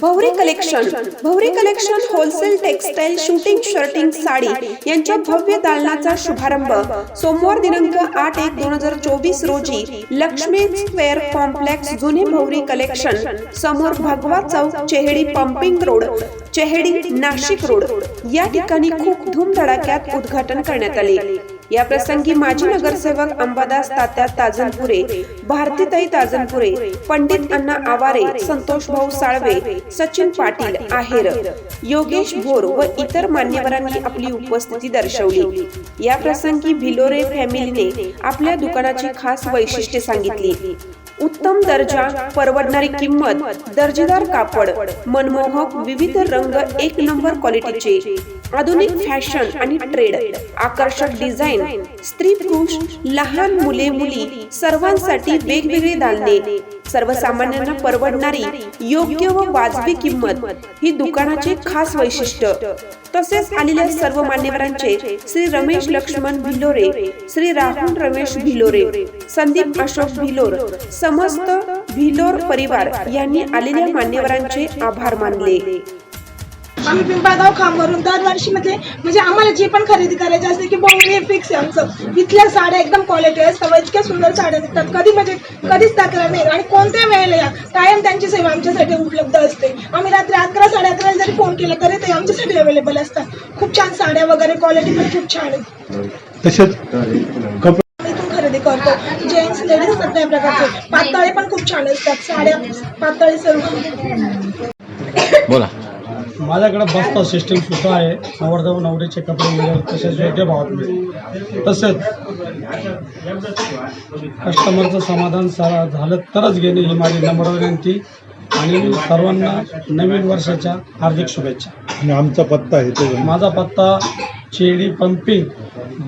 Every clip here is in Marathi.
Bhavari collection Bhavari collection wholesale textile suiting shirting sari यांच्या भव्य दालनाचा शुभारंभ. सोमवार दिनांक आठ एक दोन हजार चोवीस रोजी लक्ष्मी स्क्वेअर कॉम्प्लेक्स जुने भवरी कलेक्शन समोर Bhagwa Chowk Chehedi pumping road Chehedi Nashik road या ठिकाणी खूप धूमधडाक्यात उद्घाटन करण्यात आले. या प्रसंगी माजी नगरसेवक अंबादास तात्या ताजनपुरे भारतीताई ताजनपुरे पंडित अण्णा आवारे संतोष भाऊ साळवे सचिन पाटील आहेर योगेश भोर व इतर मान्यवरांनी आपली उपस्थिती दर्शवली. या प्रसंगी भिलोरे फॅमिलीने आपल्या दुकानाची खास वैशिष्ट्ये सांगितली. उत्तम दर्जा परवडणारी किंमत दर्जेदार कापड मनमोहक विविध रंग एक नंबर क्वालिटीचे आधुनिक फॅशन आणि ट्रेड आकर्षक डिझाईन स्त्री पुरुष लहान मुले मुली सर्वांसाठी वेगवेगळे दालने सर्वसामान्यांना परवडणारी योग्य व वाजवी किंमत ही दुकानाचे खास वैशिष्ट्य. तसेच आलेल्या सर्व मान्यवरांचे श्री रमेश लक्ष्मण भिलोरे श्री राहुल रमेश भिलोरे संदीप अशोक भिलोर समस्त भिलोर परिवार यांनी आलेल्या मान्यवरांचे आभार मानले. आम्ही पिंपळगाव खांबवरून दरवर्षी म्हणजे म्हणजे आम्हाला जे पण खरेदी करायची असते की बहु हे फिक्स आहे आमचं. इथल्या साड्या एकदम क्वालिटी असतात इतक्या सुंदर साड्या निघतात. कधी म्हणजे कधीच तक्रार नाही. आणि कोणत्या वेळेला या? कायम त्यांची सेवा आमच्यासाठी उपलब्ध असते. आम्ही रात्री अकरा साडे अकरा जरी फोन केला तरी ते आमच्यासाठी अवेलेबल असतात. खूप छान साड्या वगैरे क्वालिटी पण खूप छान आहे तसेच कपडे आम्ही इथून खरेदी करतो. जेंट्स लेडीज असतात त्या प्रकारचे. पातळे पण खूप छान असतात. साड्या पातळी सर्व. बोला. माझ्याकडे बस्ता सिस्टीम सुद्धा आहे. नवरदेव नवरीचे कपडे मिळेल तसेच योग्य भावात मिळेल तसेच कस्टमरचं समाधान सा झालं तरच घेणे ही माझी नम्र विनंती. आणि सर्वांना नवीन वर्षाच्या हार्दिक शुभेच्छा. आणि आमचा पत्ता आहे तो. माझा पत्ता चेडी पंपिंग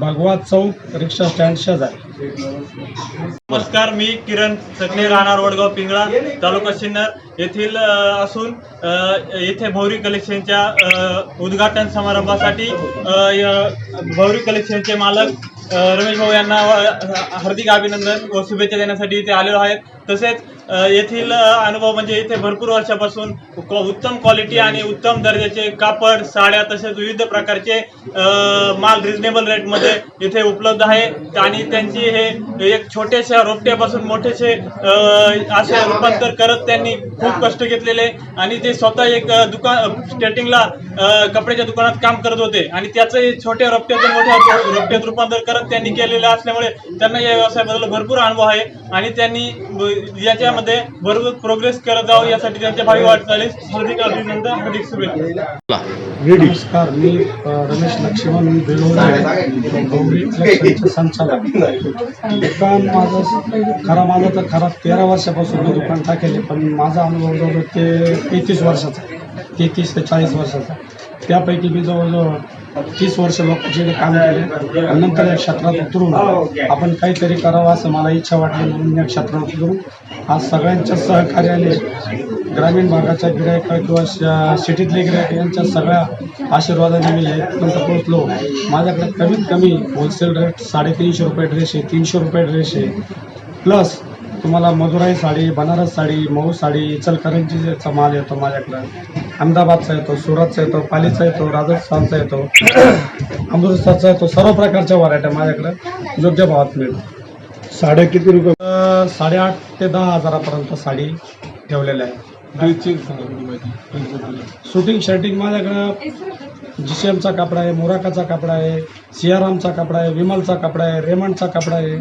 भगवा चौक रिक्षा स्टँड शेजारी. नमस्कार मी किरण सकले राहणार वडगाव पिंगळा तालुका सिन्नर येथील असून येथे भौरी कलेक्शनच्या उद्घाटन समारंभासाठी भौरी कलेक्शनचे मालक रमेश भाऊ यांना हार्दिक अभिनंदन व शुभेच्छा देण्यासाठी इथे आलेलो आहेत. तसेच येथील अनुभव म्हणजे इथे भरपूर वर्षापासून उत्तम क्वालिटी आणि उत्तम दर्जाचे कापड साड्या तसेच विविध प्रकारचे माल रिजनेबल रेटमध्ये इथे उपलब्ध आहे. आणि त्यांची हे एक छोट्याशा रोपट्यापासून मोठेसे असे रूपांतर करत त्यांनी खूप कष्ट घेतलेले. आणि ते स्वतः एक दुकान स्टार्टिंगला कपड्याच्या दुकानात काम करत होते. आणि त्याचं छोट्या रोपट्यातून मोठ्या रोपट्यात रूपांतर करत त्यांनी केलेलं असल्यामुळे त्यांना या व्यवसायाबद्दल भरपूर अनुभव आहे. आणि त्यांनी याच्यामध्ये बरोबर प्रोग्रेस करत जावं यासाठी त्यांच्या भावी वाटचालीस हार्दिक अभिनंदन हार्दिक शुभेच्छा. नमस्कार मी रमेश लक्ष्मण बेलोरे संचालक. दुकान माझं खरा माझं तर खरा तेरा वर्षापासून मी दुकान टाकेले पण माझा अनुभव जवळ ते तेहतीस वर्षाचा तेहतीस ते चाळीस वर्षाचा त्यापैकी मी जवळजवळ तीस वर्ष लोकांचे काम केले आणि नंतर या क्षेत्रात उतरून आपण काहीतरी करावं असं मला इच्छा वाटली म्हणून या क्षेत्रात उतरून आज सगळ्यांच्या सहकार्याने ग्रामीण भागाच्या गिरायक किंवा सिटीतले गिरायक यांच्या सगळ्या आशीर्वादाने मी इथपर्यंत पोहोचलो. माझ्याकडे कमीत कमी होलसेल रेट साडेतीनशे रुपये ड्रेस आहे तीनशे रुपये ड्रेस आहे. प्लस तुम्हाला मदुराई साडी बनारस साडी मऊ साडी इचलकरंजीचा माल येतो माझ्याकडं. अहमदाबादचा येतो सुरतचा येतो पालीचा येतो राजस्थानचा येतो अमृतसरचा येतो सर्व प्रकारच्या व्हरायट्या माझ्याकडं. योग्य भावात मिळतात साड्या किती रुपये? साडेआठ ते दहा हजारापर्यंत साडी ठेवलेल्या आहे शूटिंग शर्टिंग माझ्याकडं जी सी एमचा कपडा आहे मोराकाचा कपडा आहे सियारामचा कपडा आहे विमलचा कपडा आहे रेमंडचा कपडा आहे.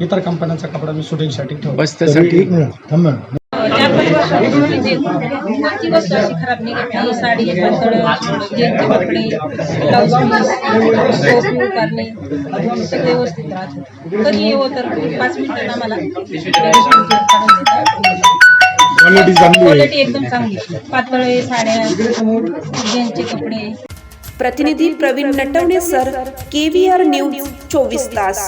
इतर कंपन्यांचा कपडा मी शूटिंग शर्टिंग ठेवतो. कोणती वस्तू अशी खराब निघत नाही साडी पातळ कपडे ब्लाऊज पीस टोपी करणे सगळे व्यवस्थित राहतो कधी येऊ तर पाच मिनिटांना मला क्वालिटी क्वालिटी एकदम चांगली पातळ साड्या जेंट्सचे कपडे प्रतिनिधी Praveen Natawane sir KVR news चोवीस तास.